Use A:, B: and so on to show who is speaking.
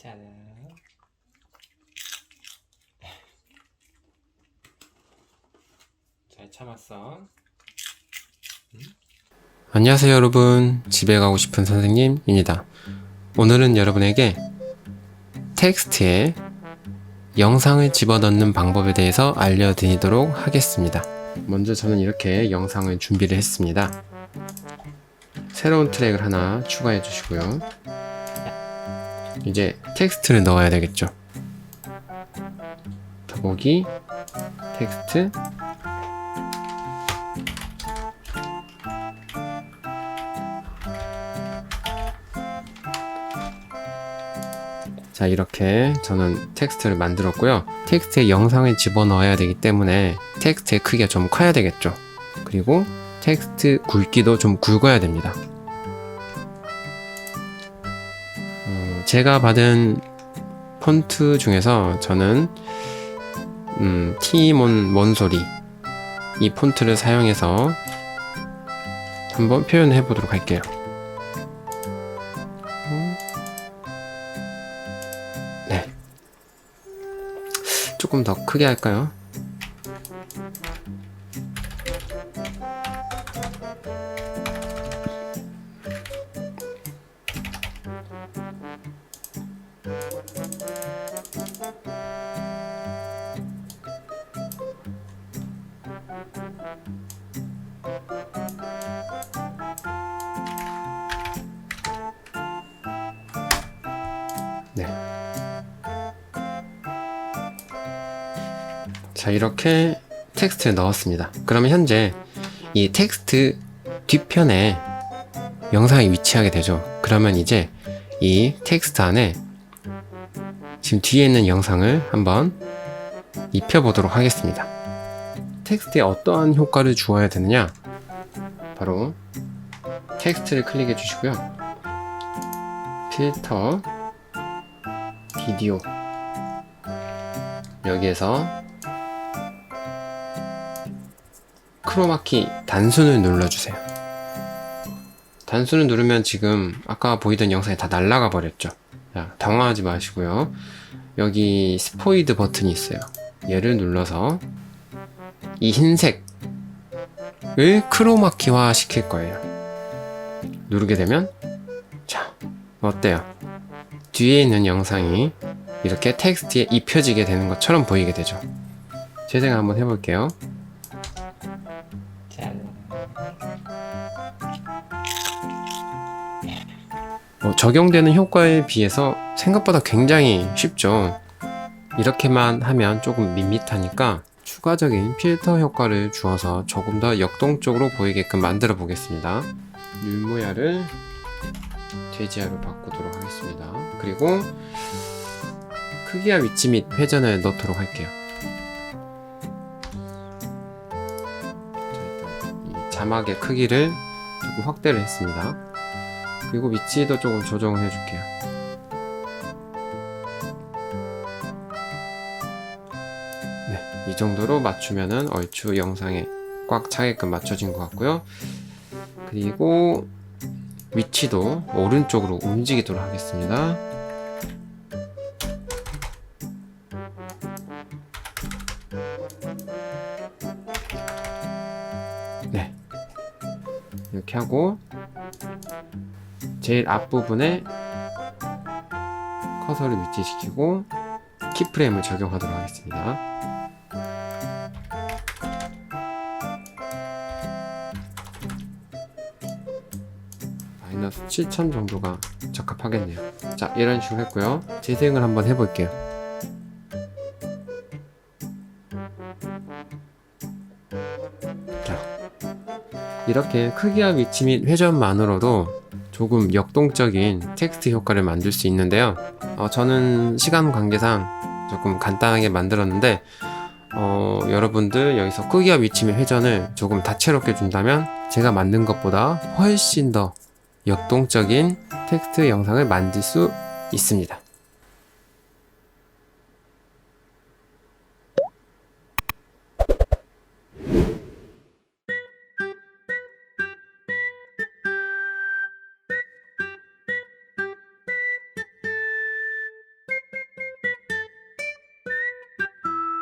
A: 자. 잘 참았어. 안녕하세요 여러분. 집에 가고 싶은 선생님입니다. 오늘은 여러분에게 텍스트에 영상을 집어넣는 방법에 대해서 알려드리도록 하겠습니다. 먼저 저는 이렇게 영상을 준비를 했습니다. 새로운 트랙을 하나 추가해 주시고요 이제 텍스트를 넣어야 되겠죠. 더보기 텍스트. 자 이렇게 저는 텍스트를 만들었고요. 텍스트에 영상을 집어넣어야 되기 때문에 텍스트의 크기가 좀 커야 되겠죠. 그리고 텍스트 굵기도 좀 굵어야 됩니다 제가 받은 폰트 중에서 저는 음, 티몬 몬소리 이 폰트를 사용해서 한번 표현해 보도록 할게요 네. 조금 더 크게 할까요? 자, 이렇게 텍스트를 넣었습니다. 그러면 현재 이 텍스트 뒤편에 영상이 위치하게 되죠. 그러면 이제 이 텍스트 안에 지금 뒤에 있는 영상을 한번 입혀보도록 하겠습니다. 텍스트에 어떠한 효과를 주어야 되느냐? 바로 텍스트를 클릭해 주시고요. 필터, 비디오. 여기에서 크로마키 단순을 눌러주세요. 단순을 누르면 지금 아까 보이던 영상이 다 날아가 버렸죠. 자, 당황하지 마시고요. 여기 스포이드 버튼이 있어요. 얘를 눌러서 이 흰색을 크로마키화 시킬 거예요. 누르게 되면 자, 어때요? 뒤에 있는 영상이 이렇게 텍스트에 입혀지게 되는 것처럼 보이게 되죠. 재생 한번 해볼게요. 어, 적용되는 효과에 비해서 생각보다 굉장히 쉽죠. 이렇게만 하면 조금 밋밋하니까 추가적인 필터 효과를 주어서 조금 더 역동적으로 보이게끔 만들어 보겠습니다. 율모야를 돼지야로 바꾸도록 하겠습니다. 그리고 크기와 위치 및 회전을 넣도록 할게요. 자막의 크기를 조금 확대를 했습니다. 그리고 위치도 조금 조정을 해줄게요. 네, 이 정도로 맞추면은 얼추 영상에 꽉 차게끔 맞춰진 것 같고요. 그리고 위치도 오른쪽으로 움직이도록 하겠습니다. 네. 이렇게 하고 제일 앞부분에 커서를 위치시키고 키프레임을 적용하도록 하겠습니다. 마이너스 7천 정도가 적합하겠네요. 자, 이런 식으로 했고요. 재생을 한번 해볼게요. 자, 이렇게 크기와 위치 및 회전만으로도 조금 역동적인 텍스트 효과를 만들 수 있는데요. 어, 저는 시간 관계상 조금 간단하게 만들었는데 어, 여러분들 여기서 크기와 위치 및 회전을 조금 다채롭게 준다면 제가 만든 것보다 훨씬 더 역동적인 텍스트 영상을 만들 수 있습니다.